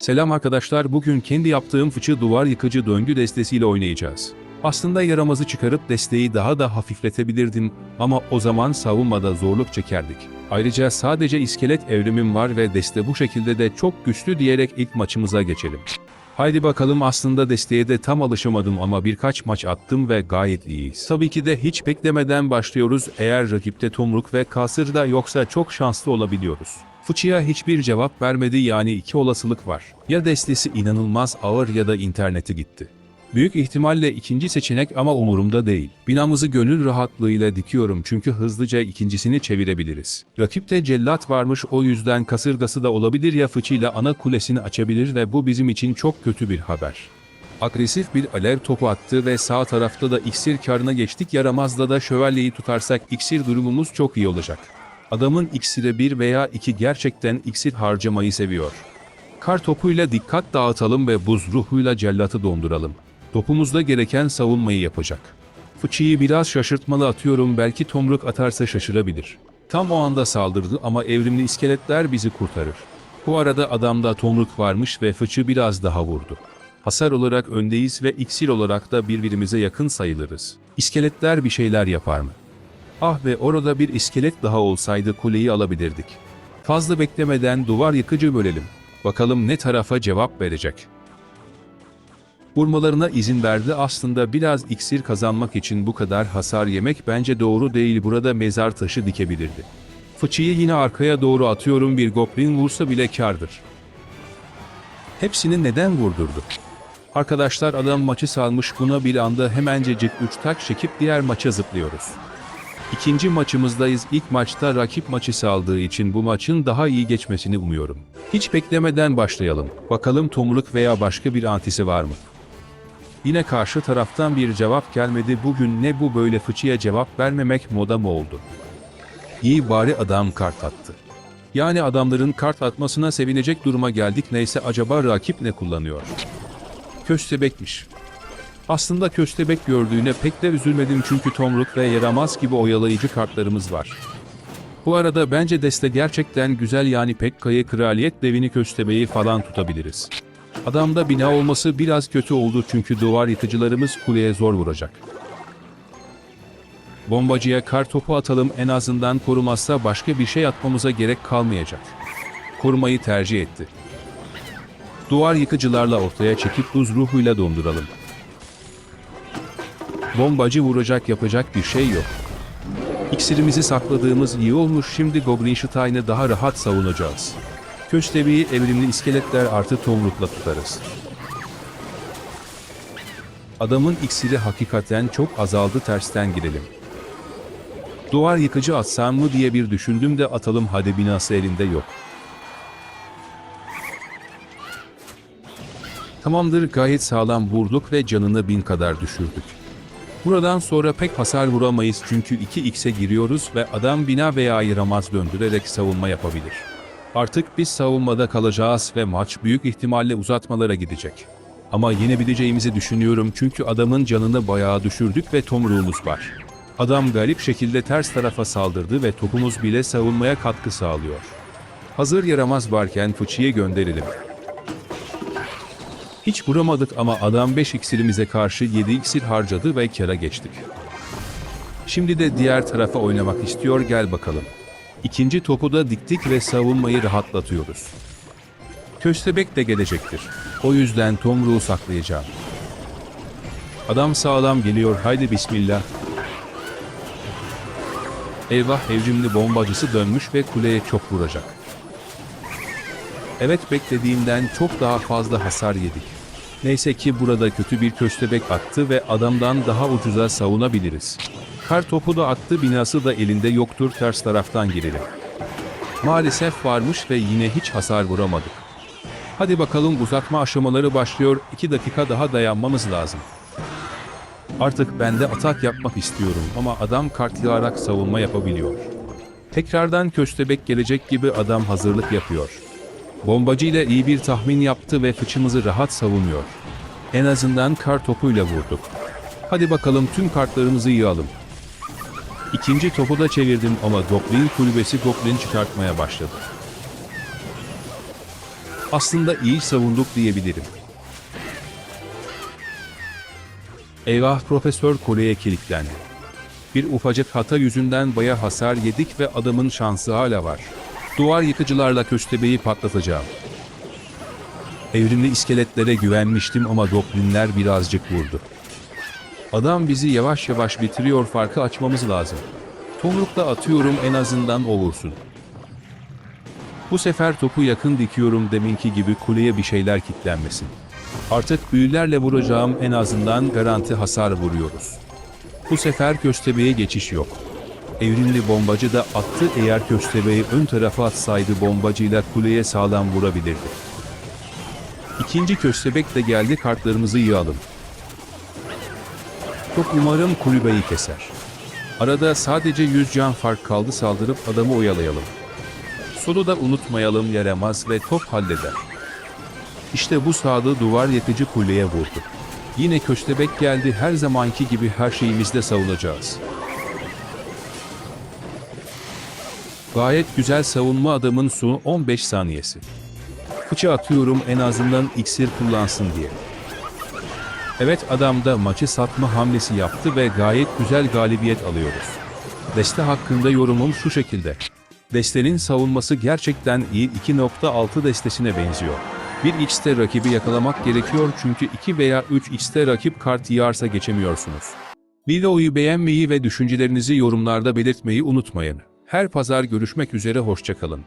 Selam arkadaşlar bugün kendi yaptığım fıçı duvar yıkıcı döngü destesiyle oynayacağız. Aslında yaramazı çıkarıp desteği daha da hafifletebilirdim ama o zaman savunmada zorluk çekerdik. Ayrıca sadece iskelet evrimim var ve deste bu şekilde de çok güçlü diyerek ilk maçımıza geçelim. Haydi bakalım aslında desteğe de tam alışamadım ama birkaç maç attım ve gayet iyiyiz. Tabii ki de hiç beklemeden başlıyoruz eğer rakipte tomruk ve kasır da yoksa çok şanslı olabiliyoruz. Fıçıya hiçbir cevap vermedi yani iki olasılık var. Ya destesi inanılmaz ağır ya da interneti gitti. Büyük ihtimalle ikinci seçenek ama umurumda değil. Binamızı gönül rahatlığıyla dikiyorum çünkü hızlıca ikincisini çevirebiliriz. Rakipte cellat varmış o yüzden kasırgası da olabilir ya fıçıyla ana kulesini açabilir ve bu bizim için çok kötü bir haber. Agresif bir alev topu attı ve sağ tarafta da iksir karına geçtik yaramazda da şövalyeyi tutarsak iksir durumumuz çok iyi olacak. Adamın iksire bir veya iki gerçekten iksir harcamayı seviyor. Kar topuyla dikkat dağıtalım ve buz ruhuyla cellatı donduralım. Topumuzda gereken savunmayı yapacak. Fıçıyı biraz şaşırtmalı atıyorum belki tomruk atarsa şaşırabilir. Tam o anda saldırdı ama evrimli iskeletler bizi kurtarır. Bu arada adamda tomruk varmış ve fıçı biraz daha vurdu. Hasar olarak öndeyiz ve iksir olarak da birbirimize yakın sayılırız. İskeletler bir şeyler yapar mı? Ah ve orada bir iskelet daha olsaydı kuleyi alabilirdik. Fazla beklemeden duvar yıkıcı bölelim. Bakalım ne tarafa cevap verecek. Vurmalarına izin verdi aslında biraz iksir kazanmak için bu kadar hasar yemek bence doğru değil burada mezar taşı dikebilirdi. Fıçıyı yine arkaya doğru atıyorum bir goblin vursa bile kardır. Hepsini neden vurdurdu? Arkadaşlar adam maçı salmış buna bir anda hemencecik 3 tak çekip diğer maça zıplıyoruz. İkinci maçımızdayız. İlk maçta rakip maçı saldığı için bu maçın daha iyi geçmesini umuyorum. Hiç beklemeden başlayalım. Bakalım tomruk veya başka bir antisi var mı? Yine karşı taraftan bir cevap gelmedi. Bugün ne bu böyle fıçıya cevap vermemek moda mı oldu? İyi bari adam kart attı. Yani adamların kart atmasına sevinecek duruma geldik. Neyse acaba rakip ne kullanıyor? Köstebekmiş. Aslında köstebek gördüğüne pek de üzülmedim çünkü tomruk ve yaramaz gibi oyalayıcı kartlarımız var. Bu arada bence deste gerçekten güzel yani Pekka'yı kraliyet devini köstebeği falan tutabiliriz. Adamda bina olması biraz kötü oldu çünkü duvar yıkıcılarımız kuleye zor vuracak. Bombacıya kar topu atalım en azından korumazsa başka bir şey atmamıza gerek kalmayacak. Korumayı tercih etti. Duvar yıkıcılarla ortaya çekip buz ruhuyla donduralım. Bombacı vuracak yapacak bir şey yok. İksirimizi sakladığımız iyi olmuş şimdi Goblin Stein'ı daha rahat savunacağız. Köstebeği evrimli iskeletler artı tomrukla tutarız. Adamın iksiri hakikaten çok azaldı tersten girelim. Duvar yıkıcı atsam mı diye bir düşündüm de atalım hadi binası elinde yok. Tamamdır gayet sağlam vurduk ve canını bin kadar düşürdük. Buradan sonra pek hasar vuramayız çünkü 2x'e giriyoruz ve adam bina veya ayıramaz döndürerek savunma yapabilir. Artık biz savunmada kalacağız ve maç büyük ihtimalle uzatmalara gidecek. Ama yenebileceğimizi düşünüyorum çünkü adamın canını bayağı düşürdük ve tomruğumuz var. Adam garip şekilde ters tarafa saldırdı ve topumuz bile savunmaya katkı sağlıyor. Hazır yaramaz varken fıçıya gönderelim. Hiç vuramadık ama adam 5 iksirimize karşı 7 iksir harcadı ve kara geçtik. Şimdi de diğer tarafa oynamak istiyor gel bakalım. İkinci topu da diktik ve savunmayı rahatlatıyoruz. Köstebek de gelecektir. O yüzden tomruğu saklayacağım. Adam sağlam geliyor haydi bismillah. Eyvah evrimli bombacısı dönmüş ve kuleye çok vuracak. Evet beklediğimden çok daha fazla hasar yedik. Neyse ki burada kötü bir köstebek attı ve adamdan daha ucuza savunabiliriz. Kar topu da attı binası da elinde yoktur ters taraftan girelim. Maalesef varmış ve yine hiç hasar vuramadık. Hadi bakalım uzatma aşamaları başlıyor 2 dakika daha dayanmamız lazım. Artık ben de atak yapmak istiyorum ama adam kart yağarak savunma yapabiliyor. Tekrardan köstebek gelecek gibi adam hazırlık yapıyor. Bombacı ile iyi bir tahmin yaptı ve fıçımızı rahat savunuyor. En azından kar topuyla vurduk. Hadi bakalım tüm kartlarımızı yığalım. İkinci topu da çevirdim ama Goblin kulübesi Goblin çıkartmaya başladı. Aslında iyi savunduk diyebilirim. Eyvah Profesör Kole'ye kilitlendi. Bir ufacık hata yüzünden baya hasar yedik ve adamın şansı hala var. Duvar yıkıcılarla köstebeği patlatacağım. Evrimli iskeletlere güvenmiştim ama goblinler birazcık vurdu. Adam bizi yavaş yavaş bitiriyor farkı açmamız lazım. Tomrukla atıyorum en azından o vursun. Bu sefer topu yakın dikiyorum deminki gibi kuleye bir şeyler kitlenmesin. Artık büyülerle vuracağım en azından garanti hasar vuruyoruz. Bu sefer köstebeğe geçiş yok. Evrimli bombacı da attı eğer köstebeği ön tarafa atsaydı bombacıyla kuleye sağlam vurabilirdi. İkinci köstebek de geldi kartlarımızı yığalım. Çok umarım kulübeyi keser. Arada sadece 100 can fark kaldı saldırıp adamı oyalayalım. Solu da unutmayalım yaramaz ve top halleder. İşte bu sağda duvar yakıcı kuleye vurdu. Yine köstebek geldi her zamanki gibi her şeyimizde savunacağız. Gayet güzel savunma adamın son 15 saniyesi. Fıçı atıyorum en azından iksir kullansın diye. Evet adam da maçı satma hamlesi yaptı ve gayet güzel galibiyet alıyoruz. Deste hakkında yorumum şu şekilde. Destenin savunması gerçekten iyi 2.6 destesine benziyor. Bir X'te rakibi yakalamak gerekiyor çünkü 2 veya 3 X'te rakip kart yığarsa geçemiyorsunuz. Videoyu beğenmeyi ve düşüncelerinizi yorumlarda belirtmeyi unutmayın. Her pazar görüşmek üzere hoşçakalın.